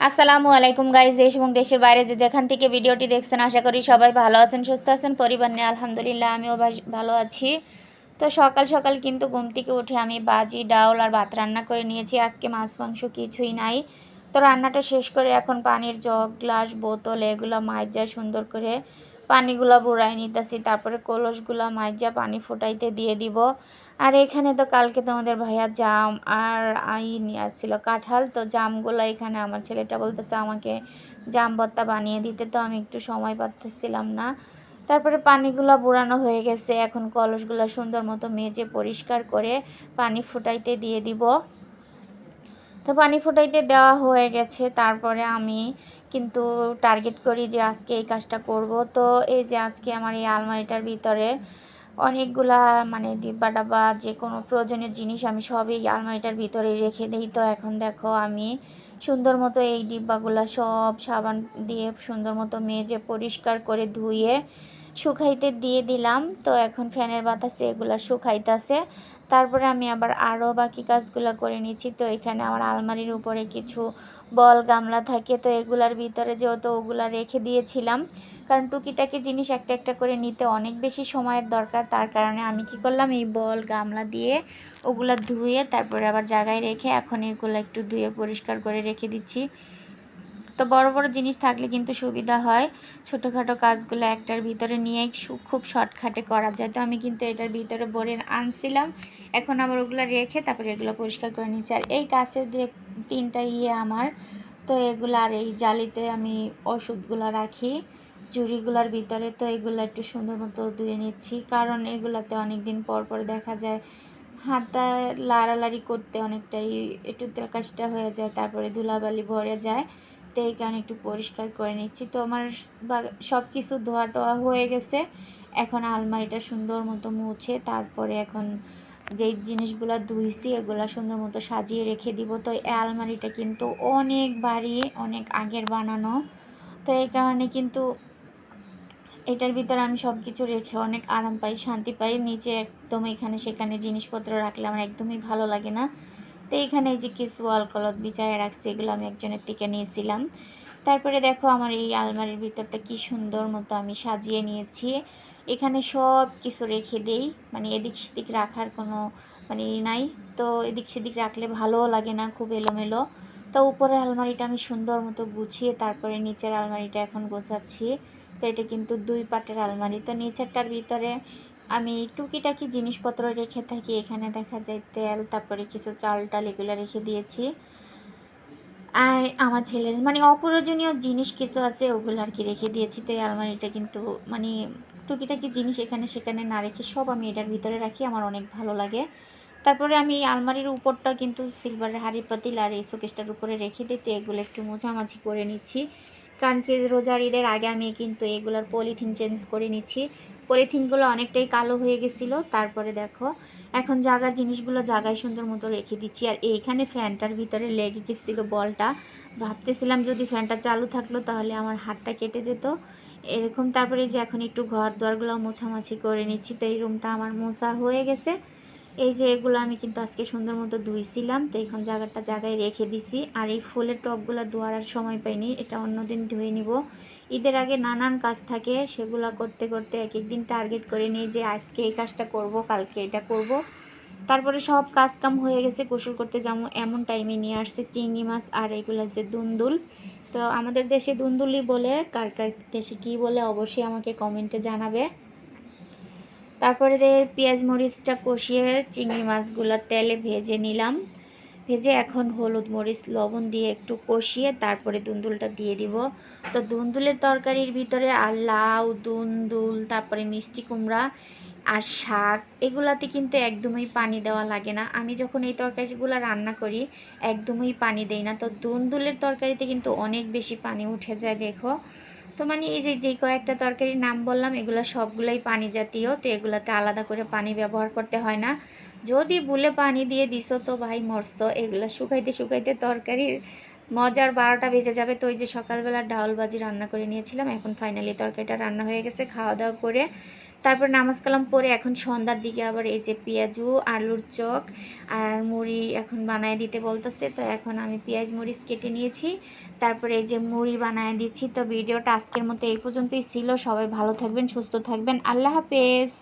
আসসালামু আলাইকুম গাইজ দেশ এবং দেশের বাইরে যে যেখান থেকে ভিডিওটি দেখছেন, আশা করি সবাই ভালো আছেন, সুস্থ আছেন, পরিবার নিয়ে আলহামদুলিল্লাহ আমিও ভালো আছি। তো সকাল সকাল কিন্তু ঘুম থেকে উঠে আমি বাজি, ডাউল আর ভাত রান্না করে নিয়েছি। আজকে মাছ, মাংস কিছুই নাই। তো রান্নাটা শেষ করে এখন পানির জগ, গ্লাস, বোতল এগুলো মাইজা সুন্দর করে পানিগুলো বুড়াই নিতেছি। তারপরে কলসগুলা মাইজা পানি ফুটাইতে দিয়ে দিব। আর এখানে তো কালকে তোমাদের ভাইয়া জাম আর আই নিয়ে আসছিল কাঁঠাল। তো জামগুলো এখানে আমার ছেলেটা বলতেছে আমাকে জাম ভর্তা বানিয়ে দিতে। তো আমি একটু সময় পাচ্ছিলাম না। তারপরে পানিগুলো বুড়ানো হয়ে গেছে। এখন কলসগুলো সুন্দর মতো মেজে পরিষ্কার করে পানি ফুটাইতে দিয়ে দিব। তো পানি ফুটাইতে দেওয়া হয়ে গেছে। তারপরে আমি কিন্তু টার্গেট করি যে আজকে এই কাজটা করব। তো এই যে আজকে আমার এই আলমারিটার ভিতরে অনেকগুলা মানে ডিব্বা ডাব্বা যে কোনো প্রয়োজনীয় জিনিস আমি সবই আলমারিটার ভিতরে রেখে দিই। তো এখন দেখো আমি সুন্দর মতো এই ডিব্বাগুলা সব সাবান দিয়ে সুন্দর মতো মেজে পরিষ্কার করে ধুয়ে শুকাইতে দিয়ে দিলাম। তো এখন ফ্যানের বাতাসে এগুলো শুকাইতেছে। তারপরে আমি আবার আরও বাকি কাজগুলো করে নিচ্ছি তো এখানে আমার আলমারির উপরে কিছু বল গামলা থাকে। তো এগুলার ভিতরে যেহেতু ওগুলা রেখে দিয়েছিলাম কারণ টুকিটাকি জিনিস একটা একটা করে নিতে অনেক বেশি সময়ের দরকার। তার কারণে আমি কি করলাম, এই বল, গামলা দিয়ে ওগুলো ধুয়ে তারপরে আবার জায়গায় রেখে এখন এগুলো একটু ধুয়ে পরিষ্কার করে রেখে দিচ্ছি। তো বড় বড় জিনিস থাকলে কিন্তু সুবিধা হয়। ছোটোখাটো কাজগুলো একটার ভিতরে নিয়ে খুব শর্টকাটে করা যায়। তো আমি কিন্তু এটার ভিতরে ভরে আনছিলাম। এখন আবার ওগুলো রেখে তারপরে এগুলো পরিষ্কার করে নিচ্ছি। আর এই কাছের যে তিনটা ইয়ে আমার। তো এগুলো আর এই জালিতে আমি ওষুধগুলো রাখি। ঝুড়িগুলোর ভিতরে, তো এগুলো একটু সুন্দর মতো ধুয়ে নিচ্ছি। কারণ এগুলাতে অনেক দিন পর পর দেখা যায় হাতটা লাড়ালাড়ি করতে অনেকটাই একটু তেলকাশটা হয়ে যায়, তারপরে ধুলাবালি ভরে যায়। তো এই কারণে একটু পরিষ্কার করে নিচ্ছি। তো আমার সব কিছু ধোয়া টোয়া হয়ে গেছে। এখন আলমারিটা সুন্দর মতো মুছে, তারপরে এখন যেই জিনিসগুলো ধুইছি, এগুলো সুন্দর মতো সাজিয়ে রেখে দিব। তো এই আলমারিটা কিন্তু অনেক বাড়ি, অনেক আগের বানানো। তো এই কারণে কিন্তু এটার ভিতরে আমি সব কিছু রেখে অনেক আরাম পাই, শান্তি পাই। নিচে একদম এখানে সেখানে জিনিসপত্র রাখলে আমার একদমই ভালো লাগে না। তো এখানে এই যে কিছু অলকলত বিছায় রাখছি, এগুলো আমি একজনের থেকে নিয়েছিলাম। তারপরে দেখো আমার এই আলমারির ভিতরটা কি সুন্দর মতো আমি সাজিয়ে নিয়েছি। এখানে সব কিছু রেখে দেই মানে এদিক সেদিক রাখার কোনো মানে নাই। তো এদিক সেদিক রাখলে ভালোও লাগে না, খুব এলোমেলো। তো উপরের আলমারিটা আমি সুন্দর মতো গুছিয়ে তারপরে নিচের আলমারিটা এখন গোছাচ্ছি। তো এটা কিন্তু দুই পাটের আলমারি। তো নিচেরটার ভিতরে আমি টুকিটাকি জিনিসপত্র রেখে থাকি। এখানে দেখা যায় তেল, তারপরে কিছু চাল টাল এগুলো রেখে দিয়েছি। আর আমার ছেলের মানে অপ্রয়োজনীয় জিনিস কিছু আছে, ওগুলো আর কি রেখে দিয়েছি। তো এই আলমারিটা কিন্তু মানে টুকিটাকি জিনিস এখানে সেখানে না রেখে সব আমি এটার ভিতরে রাখি। আমার অনেক ভালো লাগে। তারপরে আমি এই আলমারির উপরটা কিন্তু সিলভারের হাঁড়ি পাতিল আর এই শোকেসটার উপরে রেখে দিতে এগুলো একটু মোছামাছি করে নিচ্ছি। কারণ কি রোজার ঈদের আগে আমি কিন্তু এগুলোর পলিথিন চেঞ্জ করে নিচ্ছি। পলিথিনগুলো অনেকটাই কালো হয়ে গেছিল, তারপরে দেখো, এখন জাগার জিনিসগুলো জাগায় সুন্দর মতো রেখে দিচ্ছি। আর এইখানে ফ্যানটার ভিতরে লেগে গেছিল বলটা। ভাবতেছিলাম যদি ফ্যানটা চালু থাকল তাহলে আমার হাতটা কেটে যেত। এরকম, তারপরে যে এখন একটু ঘর দুয়ারগুলো মোছামাছি করে নিচ্ছি, তো এই রুমটা আমার মোছা হয়ে গেছে। এই যে এগুলো আমি কিন্তু আজকে সুন্দর মতো ধুইছিলাম, তো এখন জায়গাটা জায়গায় রেখে দিছি। আর এই ফুলের টবগুলো ধোয়ার আর সময় পাইনি, এটা অন্যদিন ধুয়ে নিব। ঈদের আগে নানান কাজ থাকে, সেগুলো করতে করতে এক এক দিন টার্গেট করে নিই যে আজকে এই কাজটা করব, কালকে এটা করব। তারপরে সব কাজ কাম হয়ে গেছে, গোসল করতে যাব এমন টাইমে নিয়ে আসছে চিংড়ি মাছ আর এগুলো যে দুন্দুল। তো আমাদের দেশে দুন্দুলি বলে, কার কার দেশে কী বলে অবশ্যই আমাকে কমেন্টে জানাবে। তারপরে পেঁয়াজ মরিচটা কষিয়ে চিংড়ি মাছগুলো তেলে ভেজে নিলাম। ভেজে এখন হলুদ মরিচ, লবণ দিয়ে একটু কষিয়ে তারপরে দুন্দুলটা দিয়ে দিব। তো দুন্দুলের তরকারির ভিতরে আর লাউ, দুন্দুল, তারপরে মিষ্টি কুমড়া আর শাক এগুলাতে কিন্তু একদমই পানি দেওয়া লাগে না। আমি যখন এই তরকারিগুলো রান্না করি, একদমই পানি দেই না। তো দুন্দুলের তরকারিতে কিন্তু অনেক বেশি পানি উঠে যায়, দেখো। তো মানে এই যে যে কয়েকটা তরকারির নাম বললাম, এগুলো সবগুলোই পানি জাতীয়, তো এগুলোতে আলাদা করে পানি ব্যবহার করতে হয় না। যদি ভুলে পানি দিয়ে দিছো তো ভাই মরছো। এগুলো শুকাইতে শুকাইতে তরকারির মজার বারোটা বেজে যাবে। তো ওই যে সকালবেলা ডাউল বাজি রান্না করে নিয়েছিলাম, এখন ফাইনালি তরকারিটা রান্না হয়ে গেছে, খাওয়া দাওয়া করে তারপর নামাজ কালাম পরে এখন সন্ধ্যার দিকে আবার এই যে পেঁয়াজু, আলুর চক আর মুড়ি এখন বানায় দিতে বলতেছে। তো এখন আমি পেঁয়াজ মরিচ কেটে নিয়েছি, তারপরে এই যে মুড়ি বানায় দিচ্ছি। তো ভিডিওটা আজকের মতো এই পর্যন্তই ছিল। সবাই ভালো থাকবেন, সুস্থ থাকবেন। আল্লাহ হাফেজ।